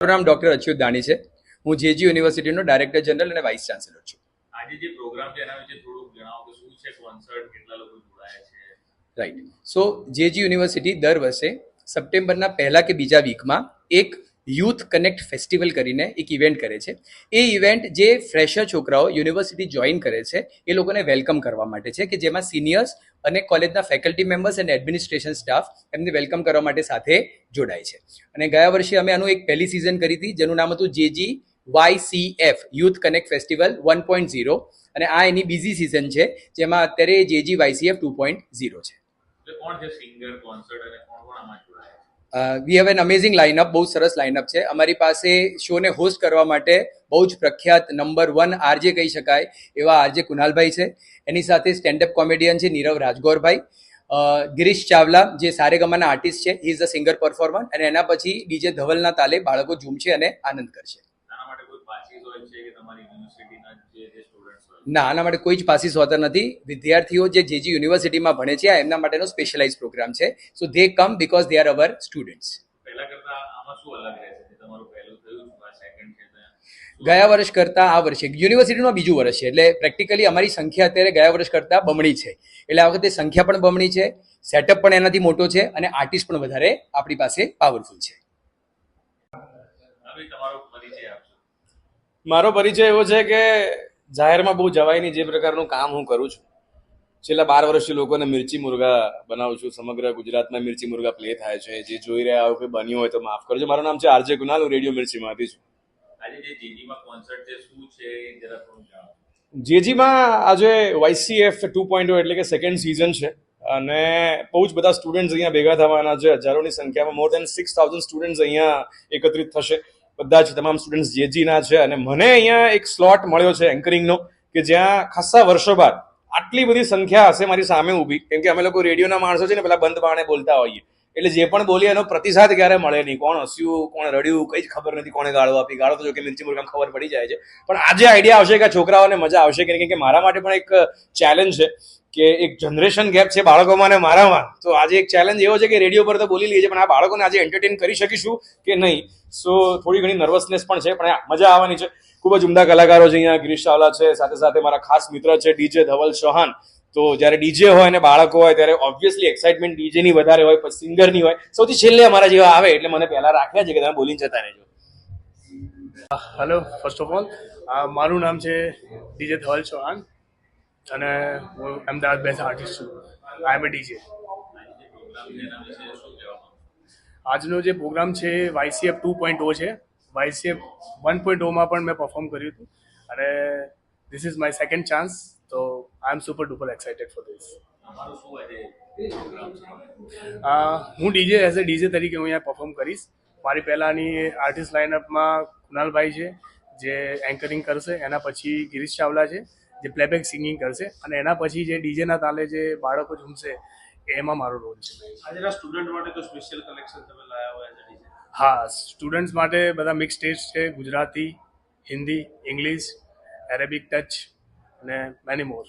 મારું નામ ડોક્ટર અચ્યુત દાણી છે. હું જેજી યુનિવર્સિટીનો ડાયરેક્ટર જનરલ અને વાઇસ ચાન્સેલર છું. આજે જે પ્રોગ્રામ છે એના વિશે થોડુંક જણાવો કે શું છે કોન્સર્ટ કેટલા લોકો જોડાયા છે? રાઈટ સો જેજી યુનિવર્સિટી દર વર્ષે સપ્ટેમ્બરના પહેલા કે બીજા વીકમાં એક યુથ કનેક્ટ ફેસ્ટિવલ કરીને એક ઇવેન્ટ કરે છે. એ ઇવેન્ટ જે ફ્રેશર છોકરાઓ યુનિવર્સિટી જોઈન કરે છે, એ લોકોને વેલકમ કરવા માટે છે કે જેમાં સિનિયર્સ અને કોલેજના ફેકલ્ટી મેમ્બર્સ અને એડમિનિસ્ટ્રેશન સ્ટાફ એમને વેલકમ કરવા માટે સાથે જોડાય છે. અને ગયા વર્ષે અમે આનું એક પહેલી સિઝન કરી હતી, જેનું નામ હતું JG Y C F youth connect festival one point zero અને આ એની બીજી સિઝન છે, જેમાં અત્યારે JG YCF two point zero છે. કોણ છે સિંગર કોન્સર્ટ અને કોણ કોણ આમાં જોડાયા? We have an amazing lineup બહુ સરસ લાઇનઅપ છે. અમારી પાસે શોને હોસ્ટ કરવા માટે બહુ જ પ્રખ્યાત નંબર વન આરજે કહી શકાય, એવા આરજે કુનાલભાઈ છે. એની સાથે સ્ટેન્ડઅપ કોમેડિયન છે નીરવ રાજગોરભાઈ. ગિરીશ ચાવલા, જે સારેગમાના આર્ટિસ્ટ છે he is a singer performer અને એના પછી ડીજે ધવલના તાલે બાળકો ઝૂમશે અને આનંદ કરશે આના માટે કોઈ પાસીસ હોય છે કે તમારી યુનિવર્સિટીના જે જે સ્ટુડન્ટ્સ હોય? ના આના માટે કોઈ જ પાસીસ હોતા નથી. વિદ્યાર્થીઓ જે જે જી યુનિવર્સિટીમાં ભણે છે આ એમના માટેનો સ્પેશિયલાઇઝ પ્રોગ્રામ છે. So they come because they are our students પહેલા કરતા આમાં શું અલગ રહે છે? તમારું પહેલું થયું આ સેકન્ડ છે ગયા વર્ષ કરતાં આ વર્ષે યુનિવર્સિટીનું બીજું વર્ષ છે. એટલે પ્રેક્ટિકલી અમારી સંખ્યા અત્યારે ગયા વર્ષ કરતાં બમણી છે. એટલે આ વખતે સંખ્યા પણ બમણી છે સેટઅપ પણ એનાથી મોટો છે અને આર્ટિસ્ટ પણ વધારે આપણી પાસે પાવરફુલ છે. તમારો પરિચય આપશો. મારો પરિચય એવો છે કે જાહેરમાં બહુ જવાય નહીં જે પ્રકારનું કામ હું કરું છું. છેલ્લા બાર વર્ષથી લોકોને મિર્ચી મુર્ગા બનાવું છું. સમગ્ર ગુજરાતમાં મિર્ચી મુર્ગા પ્લે થાય છે. જે જોઈ રહ્યા હોય કે બન્યું હોય તો માફ કરજો. મારું નામ છે આરજે કુનાલ. હું રેડિયો મિર્ચીમાંથી છું. આજે જે જીજીમાં કોન્સર્ટ છે શું છે જરા થોડું જેજીમાં આજે વાયસીએફ ટુ પોઈન્ટ એટલે કે સેકન્ડ સિઝન છે. અને બહુ જ બધા સ્ટુડન્ટ્સ અહીંયા ભેગા થવાના છે. હજારોની સંખ્યામાં more than six thousand students અહીંયા એકત્રિત થશે. બધા જ તમામ સ્ટુડન્ટ્સ જેજીના છે અને મને અહીંયા એક સ્લોટ મળ્યો છે એન્કરિંગનો કે જ્યાં ખાસ્સા વર્ષો બાદ આટલી બધી સંખ્યા હશે મારી સામે ઊભી. કેમ કે અમે લોકો રેડિયોના માણસો છે ને પેલા બંધ બાણે બોલતા હોઈએ. એટલે જે પણ બોલીએ એનો પ્રતિસાદ ક્યારે મળે નહીં. કોણ હસ્યું, કોણ રડ્યું, કઈ જ ખબર નથી કોણે ગાળો આપી. ગાળો તો જો કે મિર્ચી મુર્ગામ ખબર પડી જાય છે. પણ આજે આઈડિયા આવશે કે છોકરાઓને મજા આવશે કે મારા માટે પણ એક ચેલેન્જ છે. કે એક જનરેશન ગેપ છે બાળકોમાં અને મારામાં. તો આજે એક ચેલેન્જ એવો છે કે રેડિયો પર તો બોલી લઈએ છીએ, પણ આ બાળકોને આજે એન્ટરટેન કરી શકીશું કે નહીં? સો થોડી ઘણી નર્વસનેસ પણ છે, પણ મજા આવવાની છે. ખૂબ જ ઉમદા કલાકારો છે અહીંયા. ગિરીશ ચાવલા છે, સાથે સાથે મારા ખાસ મિત્ર છે ડીજે ધવલ ચૌહાણ. તો જ્યારે ડીજે હોય અને બાળકો હોય, ત્યારે ઓબ્વિયસલી એક્સાઇટમેન્ટ ડીજે ની વધારે હોય, પછી સિંગરની હોય. સૌથી છેલ્લે અમારા જેવા આવે એટલે મને પહેલા રાખ્યા છે કે તમે બોલીને જતા રહેજો. હેલો ફર્સ્ટ ઓફ ઓલ મારું નામ છે ડીજે ધવલ ચૌહાણ. અને હું અમદાવાદ બેઝ આર્ટિસ્ટ છું. આઈ એમ એ ડીજે આજનો જે પ્રોગ્રામ છે વાયસીએફ ટુ પોઈન્ટ ઓ છે. વાયસીએફ વન પોઈન્ટ ઓમાં પણ મેં પરફોર્મ કર્યું હતું. અને this is my second chance તો I am super duper excited for this હું ડીજે એઝ અ ડીજે તરીકે હું અહીંયા પરફોર્મ કરીશ. મારી પહેલાંની આર્ટિસ્ટ લાઇનઅપમાં કુનાલભાઈ છે, જે એન્કરિંગ કરશે. એના પછી ગિરીશ ચાવલા છે. જે પ્લેબેક સિંગિંગ કરશે અને એના પછી જે ડીજેના તાલે જે બાળકો ઝૂમશે એમાં મારો રોલ છે. આજના સ્ટુડન્ટ માટે તો સ્પેશિયલ કલેક્શન તમે લાયા હોય એઝ હા સ્ટુડન્ટ્સ માટે બધા મિક્સ ટેસ્ટ છે Gujarati Hindi English Arabic touch અને મેની મોર